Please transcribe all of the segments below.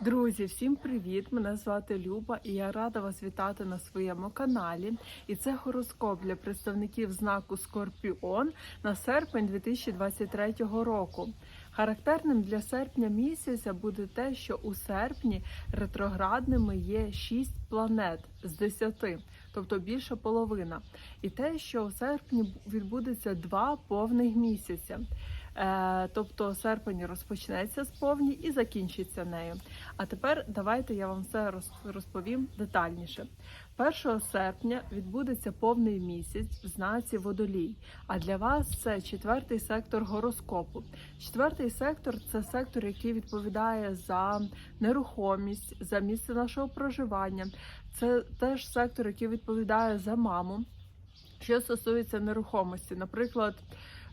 Друзі, всім привіт! Мене звати Люба і я рада вас вітати на своєму каналі. І це гороскоп для представників знаку Скорпіон на серпень 2023 року. Характерним для серпня місяця буде те, що у серпні ретроградними є 6 планет з 10, тобто більша половина. І те, що у серпні відбудеться два повних місяця. Е, Тобто серпень розпочнеться з повні і закінчиться нею. А тепер давайте я вам все роз- розповім детальніше. 1 серпня відбудеться повний місяць в знаці водолій. А для вас це четвертий сектор гороскопу. Четвертий сектор це сектор, який відповідає за нерухомість, за місце нашого проживання. Це теж сектор, який відповідає за маму. Що стосується нерухомості, наприклад,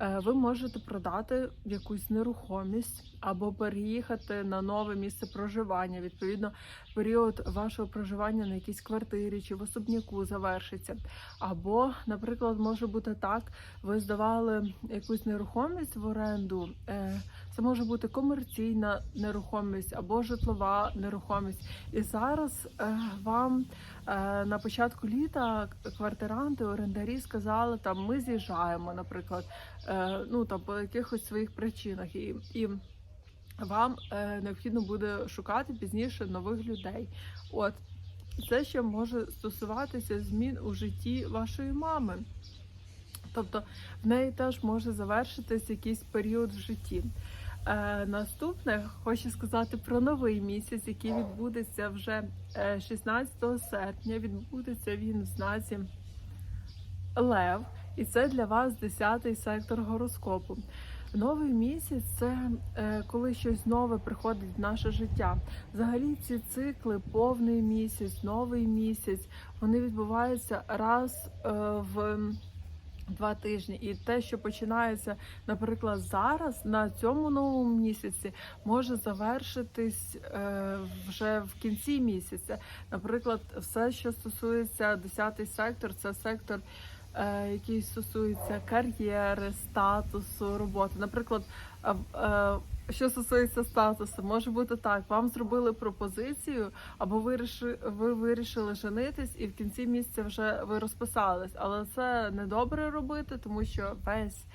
ви можете продати якусь нерухомість або переїхати на нове місце проживання. Відповідно, період вашого проживання на якійсь квартирі чи в особняку завершиться. Або, наприклад, може бути так: ви здавали якусь нерухомість в оренду. Це може бути комерційна нерухомість або житлова нерухомість. І зараз е, вам е, на початку літа квартиранти, орендарі сказали, там ми з'їжджаємо, наприклад, е, ну там по якихось своїх причинах, і, і вам необхідно буде шукати пізніше нових людей. От це ще може стосуватися змін у житті вашої мами. Тобто в неї теж може завершитись якийсь період в житті. Е, наступне хочу сказати про новий місяць, який відбудеться вже е, 16 серпня. Відбудеться він в знаці Лев, і це для вас 10-й сектор гороскопу. Новий місяць це е, коли щось нове приходить в наше життя. Взагалі ці цикли, повний місяць, новий місяць, вони відбуваються раз е, в два тижні. І те, що починається, наприклад, зараз на цьому новому місяці, може завершитись е, вже в кінці місяця. Наприклад, все, що стосується 10 сектор, це сектор. е, Який стосується кар'єри, статусу, роботи. Наприклад, е, що стосується статусу, може бути так: вам зробили пропозицію, або ви вирішили, ви вирішили женитись, і в кінці місяця вже ви розписались. Але це не добре робити, тому що весь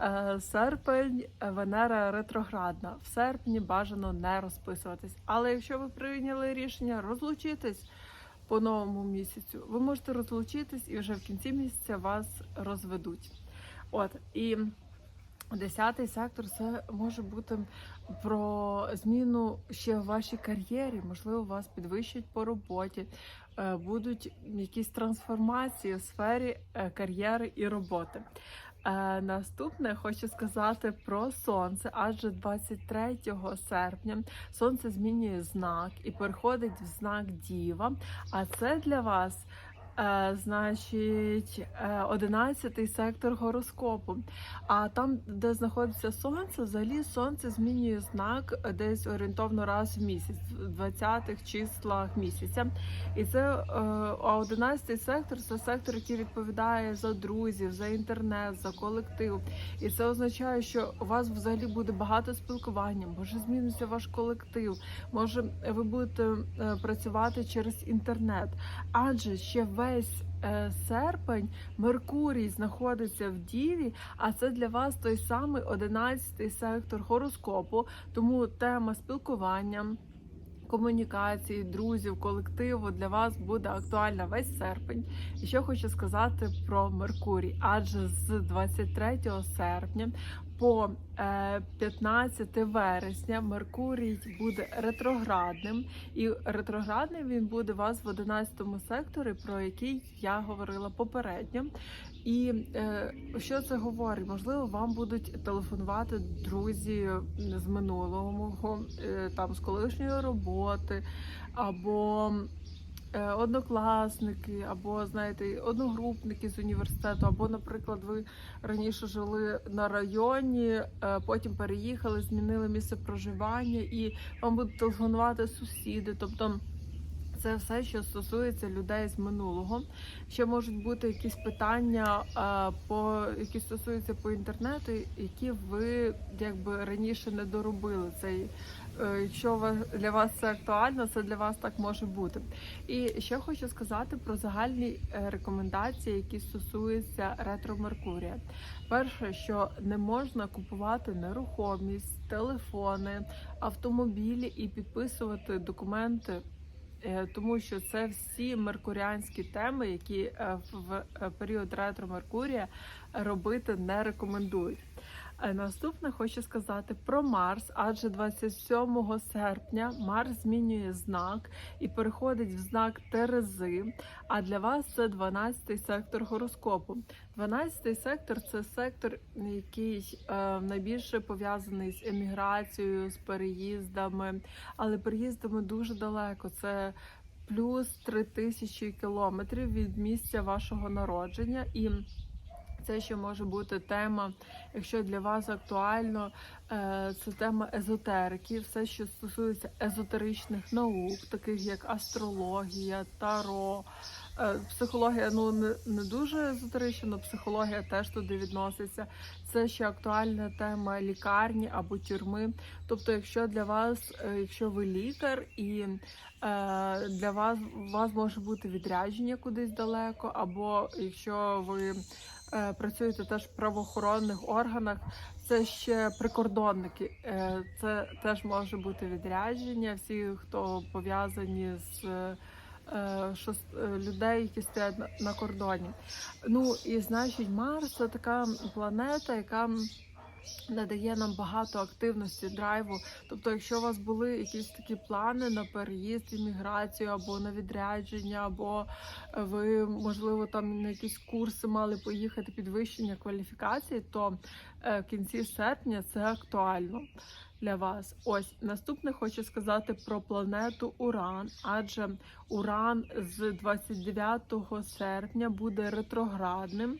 е, серпень е, Венера ретроградна. В серпні бажано не розписуватись. Але якщо ви прийняли рішення розлучитись по новому місяцю, ви можете розлучитись і вже в кінці місяця вас розведуть. От і Десятий сектор це може бути про зміну ще в вашій кар'єрі. Можливо, вас підвищать по роботі, е, будуть якісь трансформації в сфері е, кар'єри і роботи. Е, Наступне хочу сказати про сонце, адже 23 серпня сонце змінює знак і переходить в знак Діва. А це для вас. Е, значить, е, 11 сектор гороскопу. А там, де знаходиться сонце, взагалі сонце змінює знак десь орієнтовно раз в місяць, в 20-х числах місяця. І це е, 11 сектор це сектор, який відповідає за друзів, за інтернет, за колектив. І це означає, що у вас взагалі буде багато спілкування, може зміниться ваш колектив, може ви будете працювати через інтернет. Адже ще весь е, серпень Меркурій знаходиться в Діві, а це для вас той самий 11 сектор гороскопу. Тому тема спілкування. Комунікації, друзів, колективу для вас буде актуальна весь серпень. І що хочу сказати про Меркурій, адже з 23 серпня по е, 15 вересня Меркурій буде ретроградним, і ретроградним він буде у вас в 11 секторі, про який я говорила попередньо. І е, що це говорить? Можливо, вам будуть телефонувати друзі з минулого, е, там з колишньої роботи, або е, однокласники, або знаєте, одногрупники з університету, або, наприклад, ви раніше жили на районі, е, потім переїхали, змінили місце проживання, і вам будуть телефонувати сусіди. Тобто Це все, що стосується людей з минулого. Ще можуть бути якісь питання, е, по які стосуються по інтернету, які ви якби раніше не доробили. Цей е, якщо для вас це актуально, це для вас так може бути. І ще хочу сказати про загальні е, рекомендації, які стосуються ретро Меркурія. Перше, що не можна купувати нерухомість, телефони, автомобілі і підписувати документи. Е, Тому що це всі меркуріанські теми, які е, в період ретро Меркурія робити не рекомендують. Наступне хочу сказати про Марс, адже 27 серпня Марс змінює знак і переходить в знак Терези. А для вас це 12-й сектор гороскопу. 12-й сектор це сектор, який е, найбільше пов'язаний з еміграцією, з переїздами, але переїздами дуже далеко. Це плюс 3000 кілометрів від місця вашого народження і. Це ще може бути тема, якщо для вас актуально, е, це тема езотерики, все, що стосується езотеричних наук, таких як астрологія, таро, Е, психологія. Ну не, дуже езотерична, але психологія теж туди відноситься. Це ще актуальна тема лікарні або тюрми. Тобто, якщо для вас, е, якщо ви лікар і для вас у вас може бути відрядження кудись далеко, або якщо ви працюєте теж в правоохоронних органах, це ще прикордонники. Е, Це теж може бути відрядження. Всі, хто пов'язані з е, що е, людей, які стоять на, кордоні. Ну і значить, Марс це така планета, яка надає нам багато активності, драйву. Тобто, якщо у вас були якісь такі плани на переїзд, імміграцію або на відрядження, або е, ви, можливо, там на якісь курси мали поїхати підвищення кваліфікації, то е, в кінці серпня це актуально для вас. Ось наступне хочу сказати про планету Уран, адже Уран з 29 серпня буде ретроградним.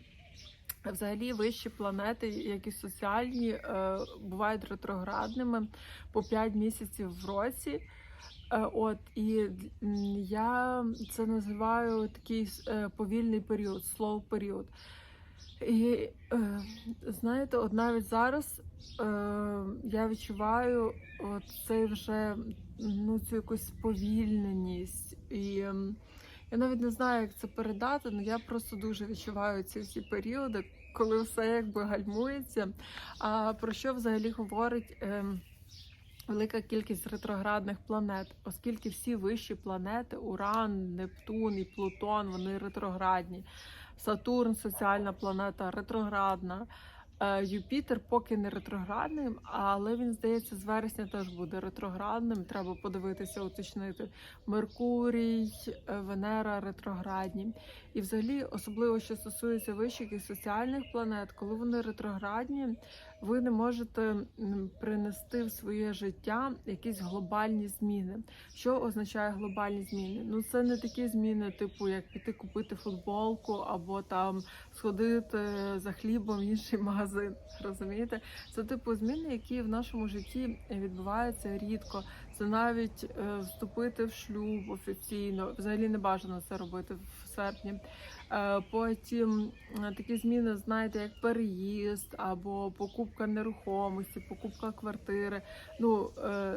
Взагалі вищі планети, як і соціальні, е, бувають ретроградними по 5 місяців в році. Е, От і я це називаю такий е, повільний період, slow період. І знаєте, от навіть зараз я відчуваю от цей вже ну, цю якусь сповільненість. І я навіть не знаю, як це передати, але я просто дуже відчуваю ці всі періоди, коли все якби гальмується. А про що взагалі говорить? ем, Велика кількість ретроградних планет, оскільки всі вищі планети Уран, Нептун і Плутон, вони ретроградні. Сатурн, соціальна планета, ретроградна. Е, Юпітер поки не ретроградним, але він здається з вересня теж буде ретроградним. Треба подивитися, уточнити. Меркурій, е, Венера ретроградні. І взагалі, особливо що стосується вищих і соціальних планет, коли вони ретроградні, ви не можете принести в своє життя якісь глобальні зміни. Що означає глобальні зміни? Ну це не такі зміни, типу як піти купити футболку або там сходити за хлібом в інший магазин. Розумієте? Це типу зміни, які в нашому житті відбуваються рідко. Це навіть е, вступити в шлюб офіційно. Взагалі не бажано це робити в серпні. Е, Потім е, такі зміни, знаєте, як переїзд або покупка нерухомості, покупка квартири. Ну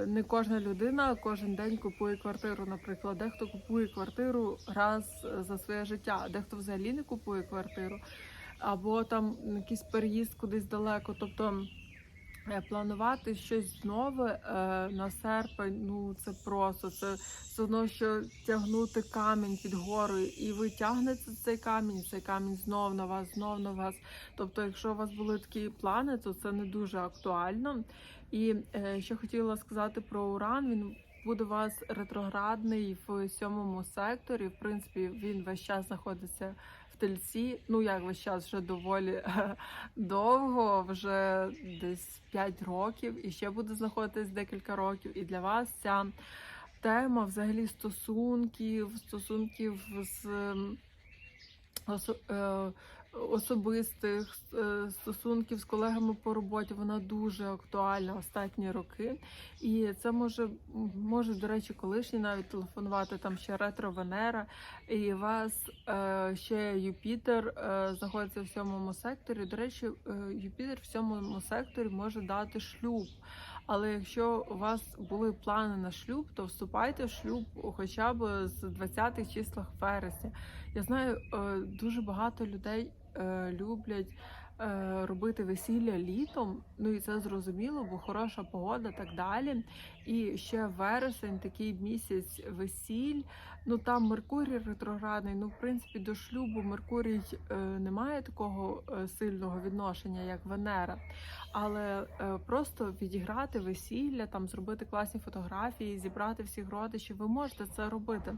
не кожна людина кожен день купує квартиру. Наприклад, дехто купує квартиру раз за своє життя, дехто взагалі не купує квартиру, або там якийсь переїзд кудись далеко. Тобто планувати щось нове е, на серпень, ну це просто це все одно, що тягнути камінь під горою, і ви тягнете цей камінь, цей камінь знов на вас, знов на вас. Тобто, якщо у вас були такі плани, то це не дуже актуально. І е, ще хотіла сказати про уран. Він буде у вас ретроградний в сьомому секторі. В принципі, він весь час знаходиться тельці. Ну як весь час вже доволі довго, вже десь 5 років, і ще буде знаходитись декілька років. І для вас ця тема взагалі стосунків, стосунків з ем, е, особистих е, стосунків з колегами по роботі вона дуже актуальна останні роки. І це може може, до речі, колишні навіть телефонувати там ще ретро Венера, і вас е, ще Юпітер е, знаходиться в сьомому секторі. До речі, Юпітер в сьомому секторі може дати шлюб. Але якщо у вас були плани на шлюб, то вступайте в шлюб хоча б з 20-х числах вересня. Я знаю, дуже багато людей люблять е, робити весілля літом. Ну і це зрозуміло, бо хороша погода, так далі. І ще вересень, такий місяць весіль. Ну там Меркурій ретроградний. Ну, в принципі, до шлюбу Меркурій е, не має такого е, сильного відношення, як Венера. Але е, просто відіграти весілля, там зробити класні фотографії, зібрати всіх родичів, ви можете це робити.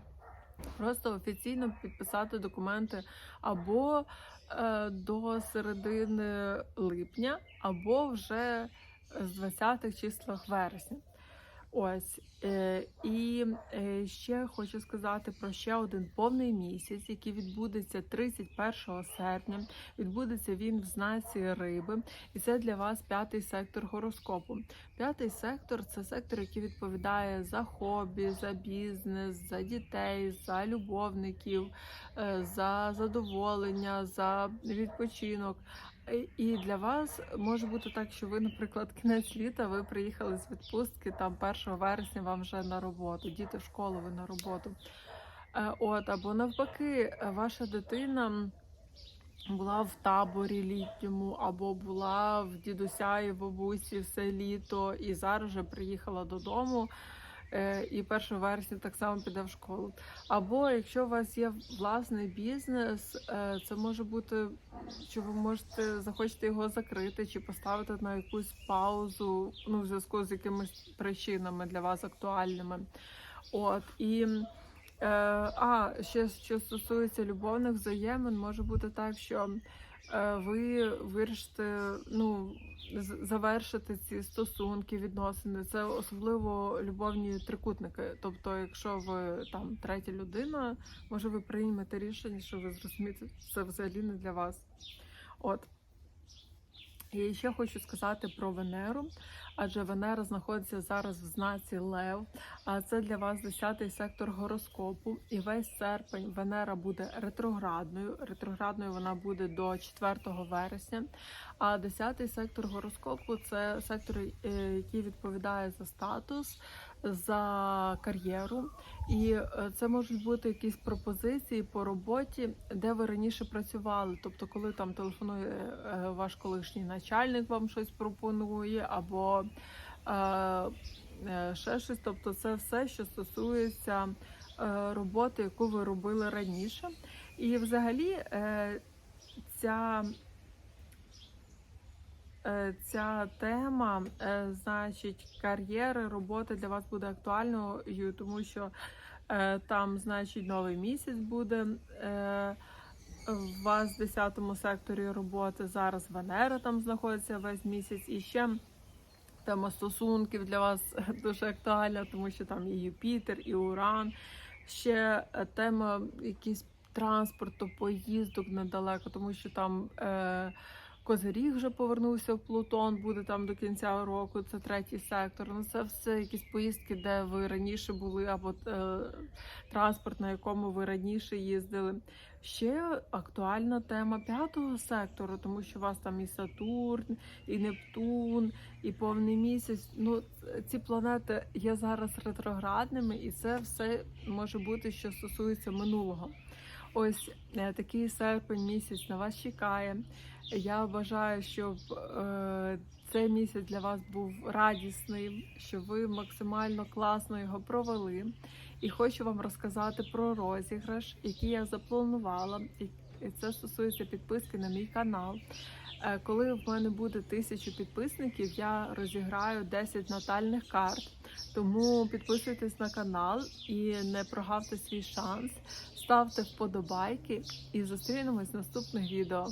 Просто офіційно підписати документи або е, до середини липня, або вже з 20-х числах вересня. Ось е, і е, ще хочу сказати про ще один повний місяць, який відбудеться 31 серпня. Відбудеться він в знаці риби, і це для вас п'ятий сектор гороскопу. П'ятий сектор це сектор, який відповідає за хобі, за бізнес, за дітей, за любовників, е, за задоволення, за відпочинок. І для вас може бути так, що ви, наприклад, кінець літа, ви приїхали з відпустки там 1 вересня вам вже на роботу, діти в школу, ви на роботу. Е, От, або навпаки, ваша дитина була в таборі літньому, або була в дідуся і бабусі все літо, і зараз вже приїхала додому. Е, І 1 вересня так само піде в школу. Або якщо у вас є власний бізнес, е, це може бути, що ви можете захочете його закрити чи поставити на якусь паузу, ну в зв'язку з якимись причинами для вас актуальними. От і е, а ще що стосується любовних взаємин, може бути так, що ви вирішите ну завершити ці стосунки, відносини. Це особливо любовні трикутники. Тобто, якщо ви там третя людина, може ви приймете рішення, що ви зрозумієте, це взагалі не для вас. От. І ще хочу сказати про Венеру, адже Венера знаходиться зараз в знаці Лев, а це для вас 10-й сектор гороскопу. І весь серпень Венера буде ретроградною. Ретроградною вона буде до 4 вересня. А 10-й сектор гороскопу це сектор, е, який відповідає за статус, за кар'єру. І е, це можуть бути якісь пропозиції по роботі, де ви раніше працювали. Тобто, коли там телефонує е, ваш колишній начальник, вам щось пропонує, або е, ще щось. Тобто, це все, що стосується роботи, яку ви робили раніше. І взагалі ця Ця тема, е, значить, кар'єри, роботи для вас буде актуальною, тому що е, там, значить, новий місяць буде. Е, у вас в 10 секторі роботи зараз Венера там знаходиться весь місяць і ще. Тема стосунків для вас дуже актуальна, тому що там і Юпітер, і Уран. Ще е, тема якийсь транспорту, поїздок недалеко, тому що там е, Козиріг вже повернувся в Плутон, буде там до кінця року. Це третій сектор. Ну це все якісь поїздки, де ви раніше були, або е, транспорт, на якому ви раніше їздили. Ще актуальна тема п'ятого сектору, тому що у вас там і Сатурн, і Нептун, і повний місяць. Ну ці планети є зараз ретроградними, і це все може бути, що стосується минулого. Ось е, такий серпень місяць на вас чекає. Я бажаю, щоб е, цей місяць для вас був радісний, щоб ви максимально класно його провели. І хочу вам розказати про розіграш, який я запланувала. І це стосується підписки на мій канал. Е, Коли в мене буде тисячу підписників, я розіграю 10 натальних карт. Тому підписуйтесь на канал і не прогавте свій шанс. Ставте вподобайки і зустрінемось в наступних відео.